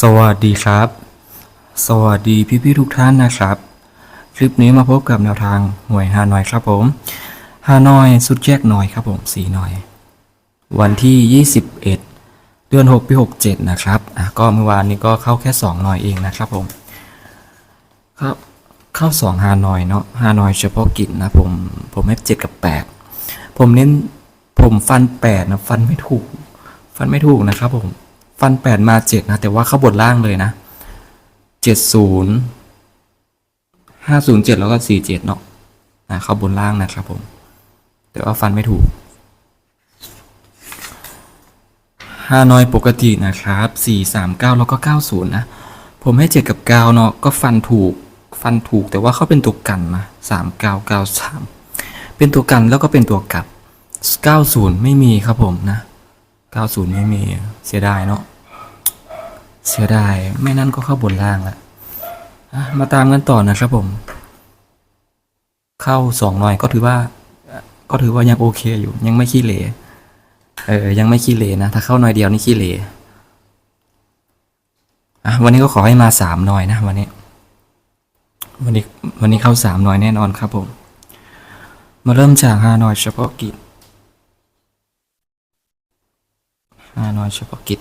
สวัสดีครับ สวัสดีพี่ๆทุกท่านนะครับ คลิปนี้มาพบกับแนวทางหวยฮานอยครับผมฮานอยสุดแยกหน่อยครับผมสีหน่อย วันที่ 21 เดือน6ปี67 นะครับอะก็เมื่อวานนี้ก็เข้าแค่ 2 หน่อยเองนะครับผมเข้าเข้า 2 ฮานอยเนาะฮานอยเฉพาะกิจนะผมผมให้7กับ 8 ผมเน้นผมฟัน 8 นะ ฟันไม่ถูก ฟันไม่ถูกนะครับผม ฟัน 8 มา 7 นะ แต่ว่าเข้าบนล่างเลยนะ 70 507 แล้วก็ 47 เนาะนะเข้าบนล่างนะครับผม แต่ว่าฟันไม่ถูกฮานอยปกตินะครับ 439 แล้วก็ 90 นะ ผมให้ 7 กับ 9 เนาะก็ฟันถูกฟันถูกแต่ว่าเขาเป็นตัวกันนะ3993 เป็นตัวกันแล้วก็เป็นตัวกลับ 90 ไม่มีครับผมนะ 90 ไม่มีเสียดายเนาะ เสียดาย ไม่นั่นก็เข้าบนล่างละมาตามกันต่อนะครับผม เข้าสองหน่อยก็ถือว่า ก็ถือว่ายังโอเคอยู่ ยังไม่ขี้เหร่เออ ยังไม่ขี้เหร่นะ ถ้าเข้าหน่อยเดียวนี่ขี้เหร่อะวันนี้ก็ขอให้มาสามหน่อยนะวันนี้ วันนี้วันนี้เข้าสามหน่อยแน่นอนครับผม มาเริ่มจากห้าหน่อยเฉพาะกิจห้าหน่อยเฉพาะกิจ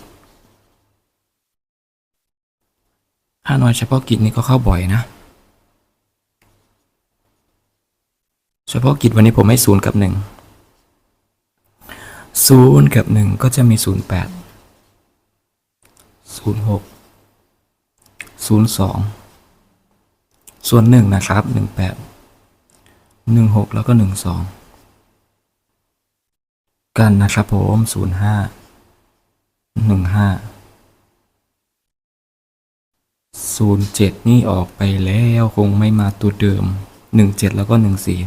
ห้าหน่อยเฉพาะกิจนี่ก็เข้าบ่อยนะ เฉพาะกิจวันนี้ผมให้ศูนย์กับหนึ่งศูนย์กับหนึ่งก็จะมีศูนย์แปดศูนย์หกศูนย์สองส่วนหนึ่งนะครับหนึ่งแปดหนึ่งหกแล้วก็หนึ่งสองกันนะครับผมศูนย์ห้าหนึ่งห้า ศูนย์เจ็ดนี่ออกไปแล้วคงไม่มาตัวเดิมหนึ่งเจ็ดแล้วก็หนึ่งสี่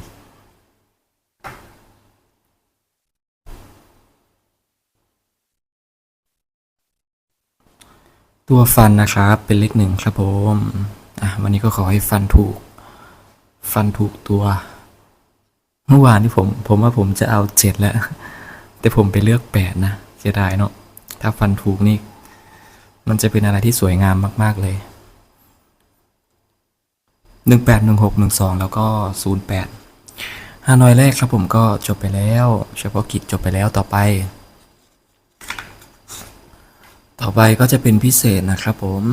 ตัวฟันนะครับเป็นเลขหนึ่งครับผมอะวันนี้ก็ขอให้ฟันถูก ฟันถูกตัว เมื่อวานที่ผม ผมว่าผมจะเอาเจ็ดแล้ว แต่ผมไปเลือกแปดนะเสียดายเนาะถ้าฟันถูกนี่ มันจะเป็นอะไรที่สวยงามมาก ๆ เลย หนึ่งแปดหนึ่งหกหนึ่งสองแล้วก็ศูนย์แปดฮานอยแรกครับผมก็จบไปแล้ว เฉพาะกิจจบไปแล้วต่อไป ต่อไปก็จะเป็นพิเศษนะครับผม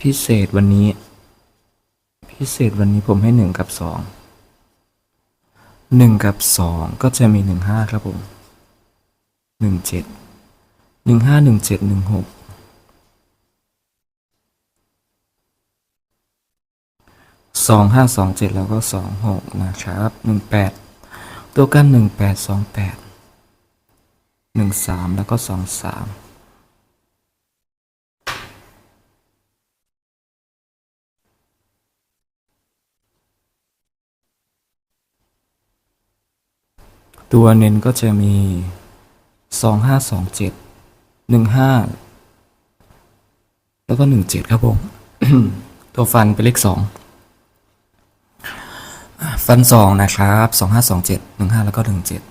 พิเศษวันนี้ พิเศษวันนี้ผมให้หนึ่งกับสอง หนึ่งกับสองก็จะมีหนึ่งห้าครับผมหนึ่งเจ็ดหนึ่งห้าหนึ่งเจ็ดหนึ่งหกสองห้าสองเจ็ดแล้วก็สองหกนะครับหนึ่งแปดตัวกันหนึ่งแปดสองแปดหนึ่งสามแล้วก็สองสาม ตัวเน้นก็จะมีสองห้าสองเจ็ดหนึ่งห้าแล้วก็หนึ่งเจ็ดครับผม ตัวฟันเป็นเลขสองฟันสองนะครับสองห้าสองเจ็ดหนึ่งห้าแล้วก็หนึ่งเจ็ด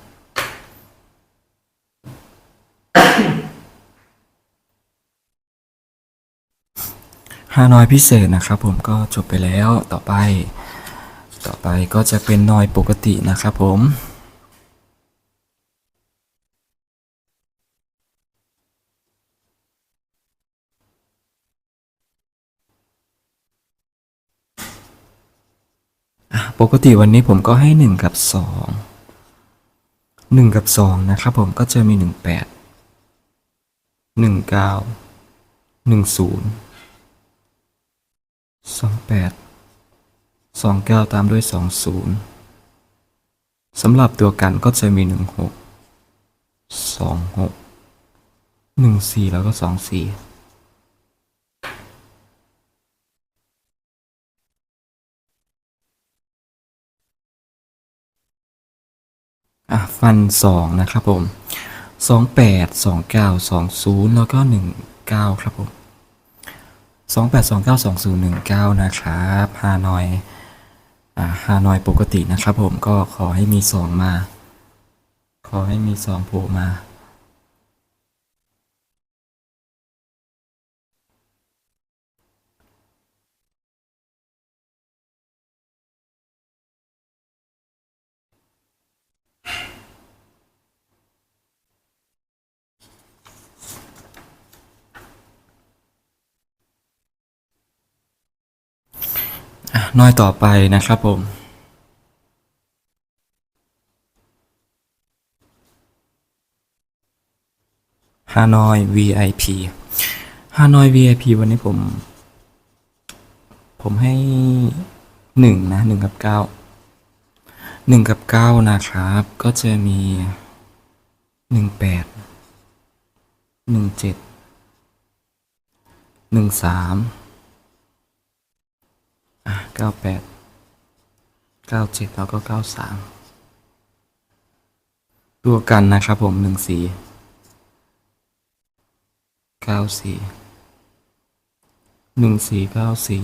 ห้าน้อยพิเศษนะครับผมก็จบไปแล้วต่อไป ต่อไปก็จะเป็นน้อยปกตินะครับผม ปกติวันนี้ผมก็ให้หนึ่งกับสองหนึ่งกับสองนะครับผมก็จะมีหนึ่งแปดหนึ่งเก้าหนึ่งศูนย์สองแปดสองเก้าตามด้วยสองศูนย์สำหรับตัวกันก็จะมีหนึ่งหกสองหกหนึ่งสี่แล้วก็ส อะฟันสองนะครับผมสองแปดสองเก้าสองศูนย์แล้วก็หนึ่งเก้าครับผม 28 29 20 19 นะครับฮานอยอ่าฮานอยปกตินะครับผมก็ขอให้มีสองมา ขอให้มีสองโผล่มา อะน้อยต่อไปนะครับผม ฮานอย VIP ฮานอย VIP วันนี้ผม ผมให้หนึ่งนะหนึ่งกับเก้าหนึ่งกับเก้านะครับ ก็จะมีหนึ่งแปดหนึ่งเจ็ดหนึ่งสาม อะเก้าแปดเก้าเจ็ดแล้วก็เก้าสามตัวกันนะครับผมหนึ่งสี่เก้าสี่หนึ่งสี่เก้าสี่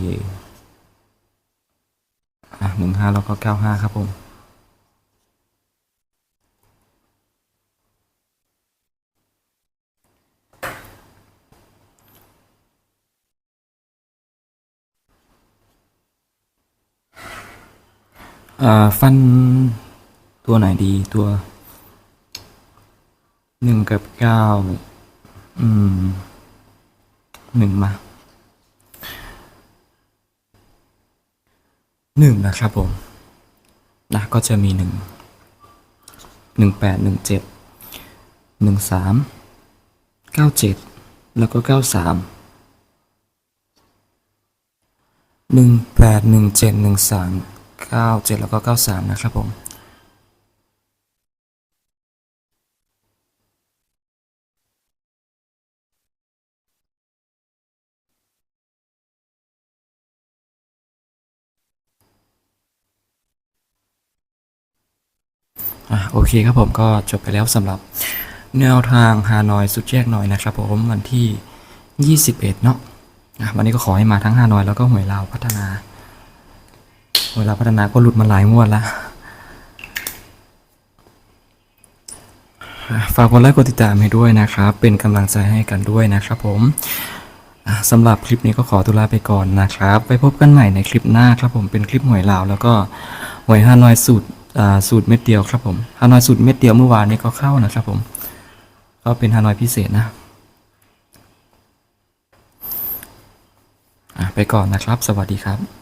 อะหนึ่งห้าแล้วก็เก้าห้าครับผม ฟันตัวไหนดีตัวหนึ่งกับเก้าอืมหนึ่งมาหนึ่งนะครับผมนะก็จะมีหนึ่งหนึ่งแปดหนึ่งเจ็ดหนึ่งสามเก้าเจ็ดแล้วก็เก้าสามหนึ่งแปดหนึ่งเจ็ดหนึ่งสาม เก้าเจ็ดแล้วก็เก้าสามนะครับผมโอเคครับผมก็จบไปแล้วสำหรับแนวทางฮานอยสุดแยกหน่อยนะครับผมวันที่ 21 เนาะวันนี้ก็ขอให้มาทั้งฮานอยแล้วก็หวยลาวพัฒนา หวลาพัฒนาก็หลุดมาหลายงวดแล้วอะฝากกดไลค์กดติดตามให้ด้วยนะครับ เป็นกำลังใจให้กันด้วยนะครับผมสำหรับคลิปนี้ก็ขอตุลาไปก่อนนะครับ ไปพบกันใหม่ในคลิปหน้าครับผมเป็นคลิปหวยลาวแล้วก็หวยฮานอยสูตรสูตรเม็ดเดียวครับผมฮานอยสูตรเม็ดเดียวเมื่อวานนี้ก็เข้านะครับผมก็เป็นฮานอยพิเศษนะไปก่อนนะครับ สวัสดีครับ